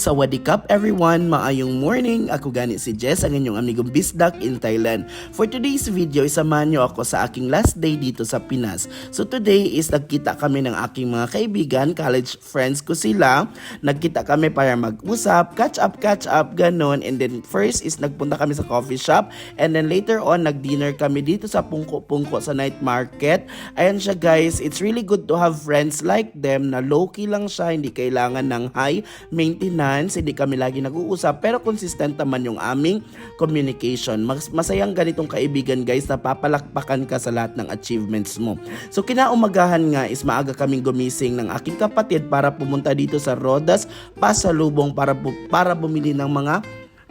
Sa Wadikap everyone, maayong morning. Ako gani si Jess, ang inyong amigong bisdak in Thailand. For today's video, isamahan niyo ako sa aking last day dito sa Pinas. So today is nagkita kami ng aking mga kaibigan, college friends ko sila. Nagkita kami para mag-usap, catch up, catch up, ganon. And then first is nagpunta kami sa coffee shop. And then later on, nag-dinner kami dito sa Pungko-Pungko sa night market. Ayan siya guys, it's really good to have friends like them na low-key lang siya, hindi kailangan ng high maintenance, hindi kami lagi nag-uusap, pero consistent naman yung aming communication. Mas, masayang ganitong kaibigan guys na papalakpakan ka sa lahat ng achievements mo. So kinaumagahan nga is maaga kaming gumising ng aking kapatid para pumunta dito sa Rodas Pasalubong para, para bumili ng mga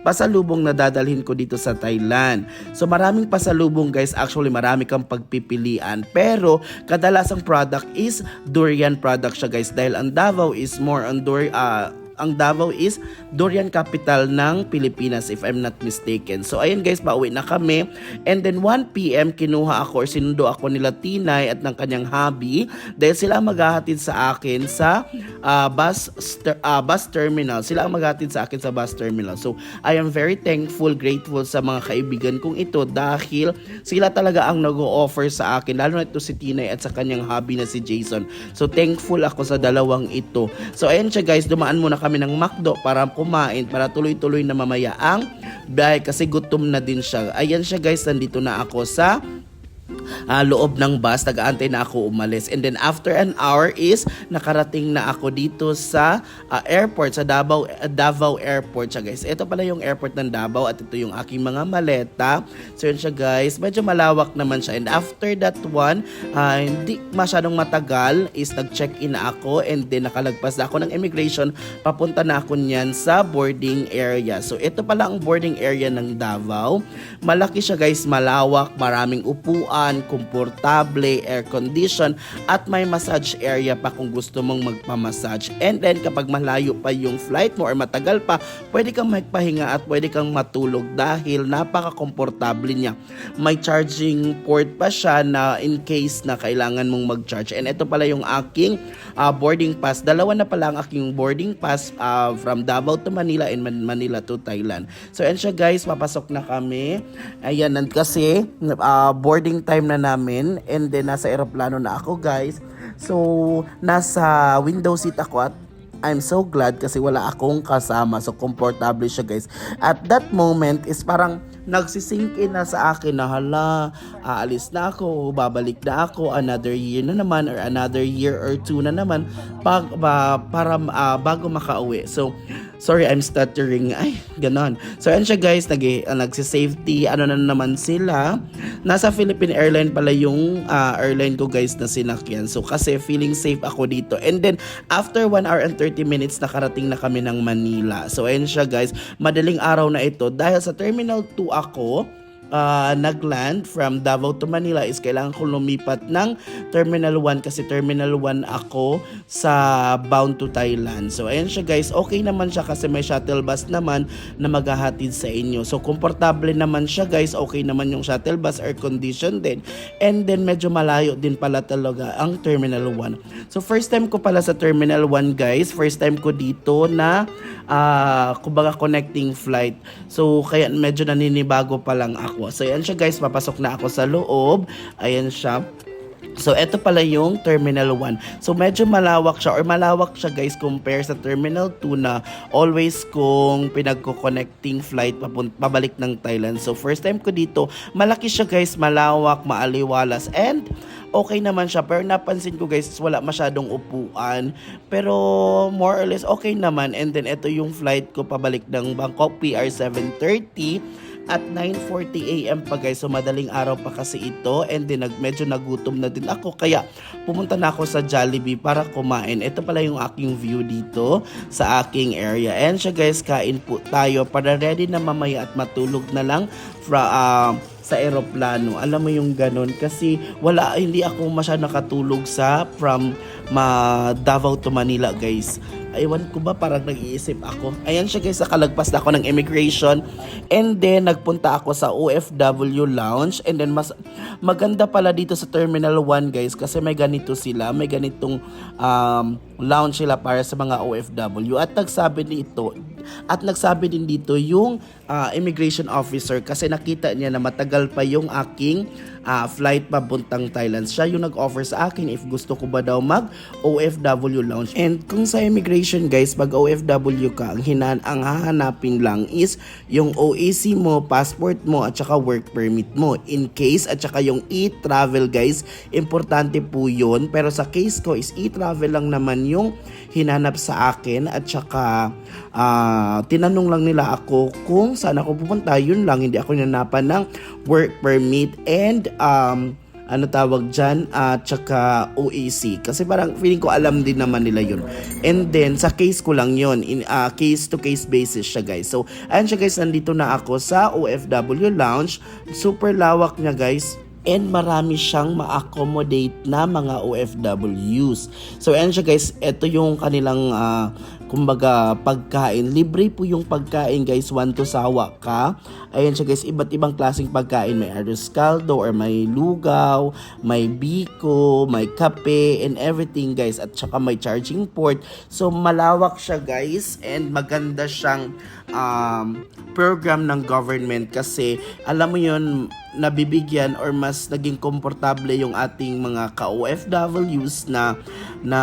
pasalubong na dadalhin ko dito sa Thailand. So maraming pasalubong guys, actually marami kang pagpipilian. Pero kadalasang product is durian product siya guys dahil ang Davao is more on durian ang Davao is durian capital ng Pilipinas if I'm not mistaken. So ayun guys, pauwi na kami. And then 1pm kinuha ako or sinundo ako nila Tinay at ng kanyang hubby dahil sila maghahatid sa akin sa ah, bus, ah, bus terminal. Sila ang maghahatid sa akin sa bus terminal. So I am very thankful, grateful sa mga kaibigan kong ito dahil sila talaga ang nag-o-offer sa akin. Lalo na ito si Tinay at sa kanyang hubby na si Jason. So thankful ako sa dalawang ito. So ayun siya guys, dumaan muna kami ng McDo para kumain para tuloy-tuloy na mamaya ang biyahe kasi gutom na din siya. Ayan siya guys, nandito na ako sa ah, loob ng bus, nag-aantay na ako umalis. And then after an hour is nakarating na ako dito sa ah, airport, sa Davao, Davao Airport siya guys. Ito pala yung airport ng Davao at ito yung aking mga maleta. So yun siya guys, medyo malawak naman siya. And after that one, ah, hindi masyadong matagal is nag-check-in na ako and then nakalagpas na ako ng immigration. Papunta na ako niyan sa boarding area. So ito pala ang boarding area ng Davao. Malaki siya guys, malawak, maraming upuan, komportable, air condition, at may massage area pa kung gusto mong magpamassage. And then kapag malayo pa yung flight mo or matagal pa, pwede kang magpahinga at pwede kang matulog dahil napaka-komportable niya. May charging port pa siya na in case na kailangan mong mag-charge. And ito pala yung aking ah, boarding pass. Dalawa na pala ang aking boarding pass ah, from Davao to Manila and Man- Manila to Thailand. So, yan siya guys, papasok na kami. Ayan, and kasi ah, boarding time na namin and then nasa eroplano na ako guys. So, nasa window seat ako at I'm so glad kasi wala akong kasama. So, comfortable siya guys. At that moment is parang nagsisink in na sa akin na hala, aalis na ako, babalik na ako, another year na naman or another year or two na naman pag, ba, para ah, bago makauwi. So, sorry I'm stuttering. Ay, ganon. So, yan siya guys, nag, uh, nagsisafety, ano na naman sila. Nasa Philippine Airline pala yung ah, airline ko guys na sinakyan. So, kasi feeling safe ako dito. And then, after 1 hour and 30 minutes, nakarating na kami ng Manila. So, ayun siya guys, madaling araw na ito. Dahil sa Terminal 2 ako, uh, nagland from Davao to Manila is kailangan ko lumipat ng Terminal 1 kasi Terminal 1 ako sa bound to Thailand. So ayan siya guys, okay naman siya kasi may shuttle bus naman na maghahatid sa inyo. So komportable naman siya guys, okay naman yung shuttle bus, air condition din. And then medyo malayo din pala talaga ang Terminal 1. So first time ko pala sa Terminal 1 guys, first time ko dito na ah kumbaga connecting flight. So kaya medyo naninibago pa lang ako. So ayan siya guys, papasok na ako sa loob. Ayan siya. So, eto pala yung Terminal 1. So, medyo malawak siya or malawak siya guys compare sa Terminal 2 na always kong pinagko-connecting flight pabalik ng Thailand. So, first time ko dito, malaki siya guys, malawak, maaliwalas, and okay naman siya. Pero napansin ko guys, wala masyadong upuan. Pero more or less okay naman. And then, ito yung flight ko pabalik ng Bangkok PR 730 at 9.40 a.m. pa guys. So madaling araw pa kasi ito and then nag, medyo nagutom na din ako. Kaya pumunta na ako sa Jollibee para kumain. Ito pala yung aking view dito sa aking area. And siya guys, kain po tayo para ready na mamaya at matulog na lang fra, ah, sa eroplano. Alam mo yung ganun kasi wala hindi ako masyado nakatulog sa from ma Davao to Manila guys. Aywan ko ba parang nag-iisip ako. Ayan siya guys, nakalagpas na ako ng immigration. And then nagpunta ako sa OFW lounge and then mas maganda pala dito sa Terminal 1 guys kasi may ganito sila, may ganitong um, lounge sila para sa mga OFW at nagsabi dito at nagsabi din dito yung ah, immigration officer kasi nakita niya na matagal pa yung aking ah, flight papuntang Thailand. Siya yung nag-offer sa akin if gusto ko ba daw mag OFW lounge. And kung sa immigration guys, pag OFW ka, ang hinan ang hahanapin lang is yung OAC mo, passport mo at saka work permit mo. In case at saka yung e-travel guys, importante po yun. Pero sa case ko is e-travel lang naman yung hinanap sa akin at saka ah, tinanong lang nila ako kung saan ako pupunta. Yun lang, hindi ako nanapan ng work permit and um, ano tawag dyan, at saka OAC. Kasi parang feeling ko alam din naman nila yun. And then, sa case ko lang yun, in uh, case to case basis siya guys. So, ayan siya guys, nandito na ako sa OFW Lounge. Super lawak niya guys. And marami siyang ma-accommodate na mga OFWs. So, ayan siya guys, ito yung kanilang ah, kumbaga pagkain. Libre po yung pagkain guys, one to sawa ka. Ayan siya guys, iba't ibang klaseng pagkain. May arroz caldo or may lugaw, may biko, may kape and everything guys. At saka may charging port. So malawak siya guys and maganda siyang um, program ng government kasi alam mo yun, nabibigyan or mas naging komportable yung ating mga ka-OFWs na na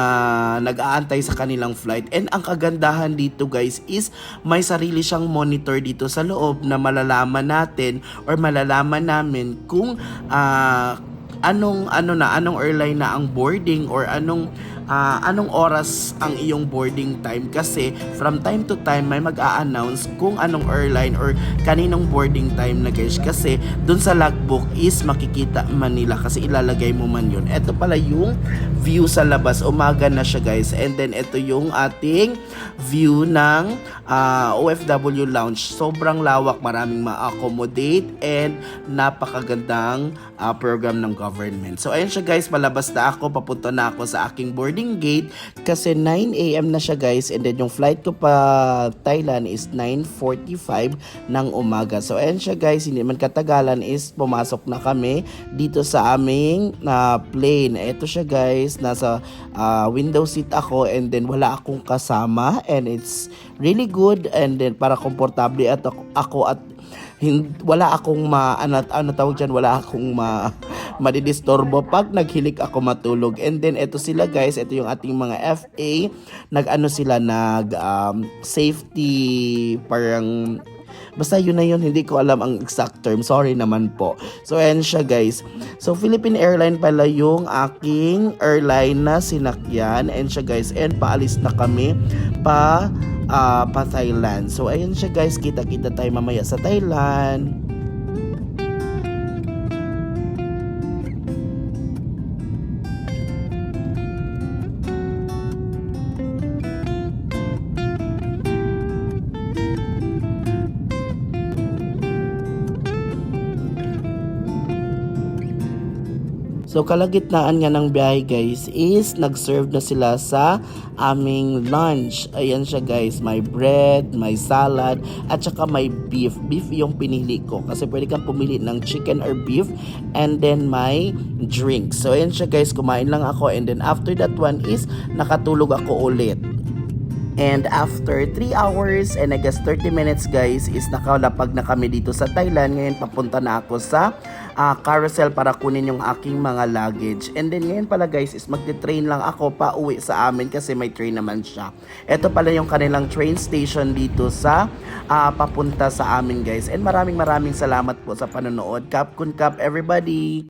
nag-aantay sa kanilang flight. And ang kagandahan dito guys is may sarili siyang monitor dito sa loob na malalaman natin or malalaman namin kung ah, anong ano na anong airline na ang boarding or anong ah, anong oras ang iyong boarding time? Kasi from time to time may mag-a-announce kung anong airline or kaninong boarding time na guys. Kasi dun sa logbook is makikita man nila kasi ilalagay mo man yun. Ito pala yung view sa labas. Umaga na siya guys. And then ito yung ating view ng ah, OFW lounge. Sobrang lawak. Maraming ma-accommodate and napakagandang ah, program ng government. So ayun siya guys. Palabas na ako. Papunta na ako sa aking boarding gate kasi 9am na siya guys. And then yung flight ko pa Thailand is 9.45 ng umaga. So ayun siya guys. Hindi man katagalan is pumasok na kami dito sa aming na plane. Ito siya guys. Nasa ah, window seat ako and then wala akong kasama and it's really good and then para komportable at ako at hin- wala akong ma ano, ano tawag dyan, wala akong ma madidisturbo pag naghilik ako matulog. And then ito sila guys, ito yung ating mga FA, nag-ano sila nag um, safety parang Basta yun na yun, hindi ko alam ang exact term. Sorry naman po. So, ayan siya guys. So, Philippine Airline pala yung aking airline na sinakyan. And siya guys. And paalis na kami pa, ah, pa Thailand. So, ayan siya guys. Kita-kita tayo mamaya sa Thailand. So kalagitnaan nga ng biyahe guys is nag-serve na sila sa aming lunch. Ayan siya guys, may bread, may salad, at saka may beef. Beef yung pinili ko kasi pwede kang pumili ng chicken or beef and then may drink. So ayan siya guys, kumain lang ako and then after that one is nakatulog ako ulit. And after 3 hours and I guess 30 minutes guys is nakalapag na kami dito sa Thailand. Ngayon papunta na ako sa ah, carousel para kunin yung aking mga luggage. And then ngayon pala guys is magte-train lang ako pa uwi sa amin kasi may train naman siya. Ito pala yung kanilang train station dito sa ah, papunta sa amin guys. And maraming maraming salamat po sa panonood. Cap kun cap everybody!